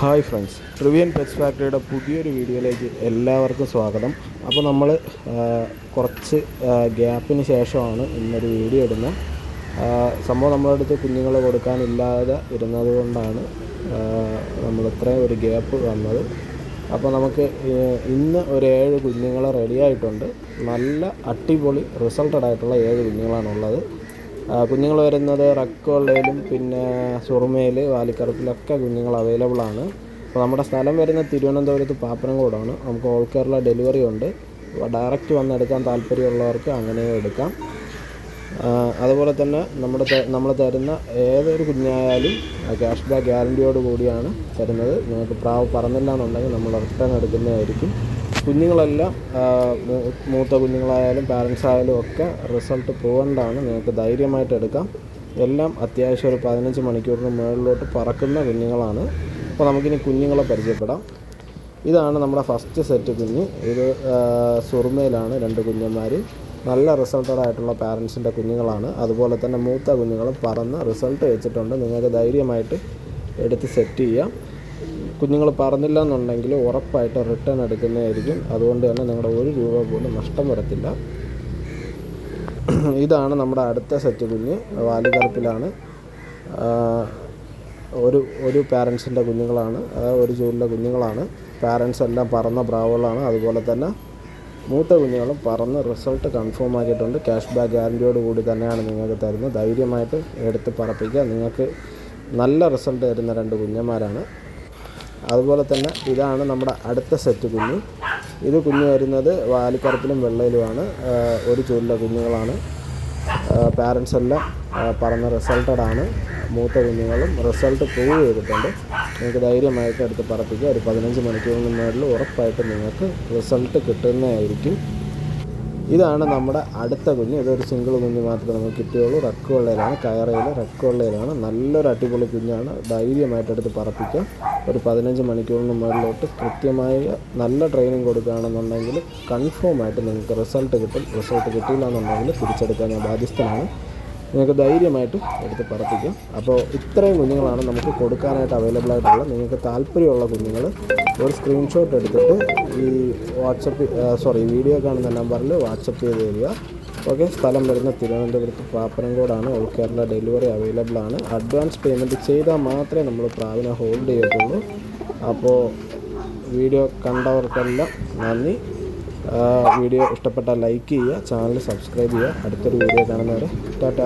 Hi friends. ട്രിവിയൻ pets ഫാക്ടറിയുടെ പുതിയൊരു വീഡിയോയിലേക്ക് എല്ലാവർക്കും സ്വാഗതം. അപ്പോൾ നമ്മൾ കുറച്ച് ഗ്യാപ്പിന് ശേഷമാണ് ഇന്നൊരു വീഡിയോ ഇടുന്നത്. സംഭവം നമ്മുടെ അടുത്ത് കുഞ്ഞുങ്ങളെ കൊടുക്കാനില്ലാതെ ഇരുന്നത് കൊണ്ടാണ് നമ്മൾ ഇത്രയും ഒരു ഗ്യാപ്പ് വന്നത്. അപ്പോൾ നമുക്ക് ഇന്ന് ഒരു ഏഴ് കുഞ്ഞുങ്ങളെ റെഡിയായിട്ടുണ്ട് നല്ല അടിപൊളി റിസൾട്ടഡ് ആയിട്ടുള്ള ഏഴ് കുഞ്ഞുങ്ങളാണുള്ളത് കുഞ്ഞുങ്ങൾ വരുന്നത് റക്കോളയിലും പിന്നെ സുറുമയിൽ വാലിക്കറുപ്പിലൊക്കെ കുഞ്ഞുങ്ങൾ അവൈലബിൾ ആണ്. അപ്പോൾ നമ്മുടെ സ്ഥലം വരുന്നത് തിരുവനന്തപുരത്ത് പാപ്പനംകോടാണ്. നമുക്ക് ഓൾ കേരള ഡെലിവറി ഉണ്ട്. ഡയറക്റ്റ് വന്ന് എടുക്കാൻ താല്പര്യമുള്ളവർക്ക് അങ്ങനെ എടുക്കാം. അതുപോലെ തന്നെ നമ്മുടെ നമ്മൾ തരുന്ന ഏതൊരു കുഞ്ഞായാലും ക്യാഷ് ബാക്ക് ഗ്യാരണ്ടിയോട് കൂടിയാണ് തരുന്നത്. നിങ്ങൾക്ക് പ്രാവ് പറന്നില്ല എന്നുണ്ടെങ്കിൽ നമ്മൾ റിട്ടേൺ എടുക്കുന്നതായിരിക്കും. കുഞ്ഞുങ്ങളെല്ലാം മൂത്ത കുഞ്ഞുങ്ങളായാലും പാരൻസ് ആയാലും ഒക്കെ റിസൾട്ട് പോകേണ്ടതാണ് നിങ്ങൾക്ക് ധൈര്യമായിട്ട് എടുക്കാം. എല്ലാം അത്യാവശ്യം ഒരു പതിനഞ്ച് മണിക്കൂറിന് മുകളിലോട്ട് പറക്കുന്ന കുഞ്ഞുങ്ങളാണ്. അപ്പോൾ നമുക്കിനി കുഞ്ഞുങ്ങളെ പരിചയപ്പെടാം. ഇതാണ് നമ്മുടെ ഫസ്റ്റ് സെറ്റ് കുഞ്ഞ്. ഇത് സുർമയിലാണ് രണ്ട് കുഞ്ഞന്മാർ നല്ല റിസൾട്ടഡ് ആയിട്ടുള്ള പാരൻസിന്റെ കുഞ്ഞുങ്ങളാണ്. അതുപോലെ തന്നെ മൂത്ത കുഞ്ഞുങ്ങളും പറന്ന് റിസൾട്ട് വെച്ചിട്ടുണ്ട്. നിങ്ങൾക്ക് ധൈര്യമായിട്ട് എടുത്ത് സെറ്റ് ചെയ്യാം. കുഞ്ഞുങ്ങൾ പറഞ്ഞില്ല എന്നുണ്ടെങ്കിൽ ഉറപ്പായിട്ട് റിട്ടേൺ എടുക്കുന്നതായിരിക്കും. അതുകൊണ്ട് തന്നെ നിങ്ങളുടെ ഒരു രൂപ പോലും നഷ്ടം വരത്തില്ല. ഇതാണ് നമ്മുടെ അടുത്ത സെറ്റ് കുഞ്ഞ് വാലുകറുപ്പിലാണ് ഒരു ഒരു പാരൻസിന്റെ കുഞ്ഞുങ്ങളാണ്. ഒരു ജൂലിലെ കുഞ്ഞുങ്ങളാണ്. പാരൻസ് എല്ലാം പറന്ന പ്രാവുകളാണ്. അതുപോലെ തന്നെ മൂത്ത കുഞ്ഞുങ്ങളും പറന്ന് റിസൾട്ട് കൺഫേം ആക്കിയിട്ടുണ്ട്. ക്യാഷ് ബാക്ക് ഗ്യാരണ്ടിയോട് കൂടി തന്നെയാണ് നിങ്ങൾക്ക് തരുന്നത്. ധൈര്യമായിട്ട് എടുത്ത് പറപ്പിക്കുക. നിങ്ങൾക്ക് നല്ല റിസൾട്ട് തരുന്ന രണ്ട് കുഞ്ഞന്മാരാണ്. അതുപോലെ തന്നെ ഇതാണ് നമ്മുടെ അടുത്ത സെറ്റ് കുഞ്ഞ്. ഇത് കുഞ്ഞ് വരുന്നത് വാലിക്കറത്തിലും വെള്ളയിലുമാണ്. ഒരു ചൂരിലെ കുഞ്ഞുങ്ങളാണ്. പാരൻസ് എല്ലാം പറഞ്ഞ റിസൾട്ടഡ് ആണ്. മൂത്ത കുഞ്ഞുങ്ങളും റിസൾട്ട് പ്രൂവ് ചെയ്തിട്ടുണ്ട്. നിങ്ങൾക്ക് ധൈര്യമായിട്ട് എടുത്ത് പറപ്പിക്കുക. ഒരു പതിനഞ്ച് മണിക്കൂറിന് മുകളിൽ ഉറപ്പായിട്ട് നിങ്ങൾക്ക് റിസൾട്ട് കിട്ടുന്നതായിരിക്കും. ഇതാണ് നമ്മുടെ അടുത്ത കുഞ്ഞ്. ഇതൊരു സിംഗിൾ കുഞ്ഞ് മാത്രമേ നമുക്ക് കിട്ടിയുള്ളൂ. റക്കുള്ളയിലാണ് കയറയിൽ റക്കുള്ളയിലാണ് നല്ലൊരു അടിപൊളി കുഞ്ഞാണ്. ധൈര്യമായിട്ട് എടുത്ത് പറപ്പിക്കാം. ഒരു പതിനഞ്ച് മണിക്കൂറിന് മുകളിലോട്ട് കൃത്യമായ നല്ല ട്രെയിനിങ് കൊടുക്കുകയാണെന്നുണ്ടെങ്കിൽ കൺഫേം ആയിട്ട് നിങ്ങൾക്ക് റിസൾട്ട് കിട്ടും. റിസൾട്ട് കിട്ടിയില്ല എന്നുണ്ടെങ്കിൽ തിരിച്ചെടുക്കാൻ ഞാൻ ബാധ്യസ്ഥനാണ്. നിങ്ങൾക്ക് ധൈര്യമായിട്ട് എടുത്ത് പറപ്പിക്കാം. അപ്പോൾ ഇത്രയും കുഞ്ഞുങ്ങളാണ് നമുക്ക് കൊടുക്കാനായിട്ട് അവൈലബിൾ ആയിട്ടുള്ളത്. നിങ്ങൾക്ക് താല്പര്യമുള്ള കുഞ്ഞുങ്ങൾ ഒരു സ്ക്രീൻഷോട്ട് എടുത്തിട്ട് ഈ വാട്സപ്പ് സോറി വീഡിയോ കാണുന്ന നമ്പറിൽ വാട്സപ്പ് ചെയ്ത് തരിക. ഓക്കെ സ്ഥലം വരുന്ന തിരുവനന്തപുരത്ത് പാപ്പനംകോടാണ്. ഓൾ കേരള ഡെലിവറി അവൈലബിൾ ആണ്. അഡ്വാൻസ് പേയ്മെന്റ് ചെയ്താൽ മാത്രമേ നമ്മൾ പ്രാവിനെ ഹോൾഡ് ചെയ്യത്തുള്ളൂ. അപ്പോൾ വീഡിയോ കണ്ടവർക്കെല്ലാം നന്ദി. വീഡിയോ ഇഷ്ടപ്പെട്ടാൽ ലൈക്ക് ചെയ്യുക ചാനൽ സബ്സ്ക്രൈബ് ചെയ്യുക. അടുത്തൊരു വീഡിയോ കാണുന്നവരെ ടാറ്റ.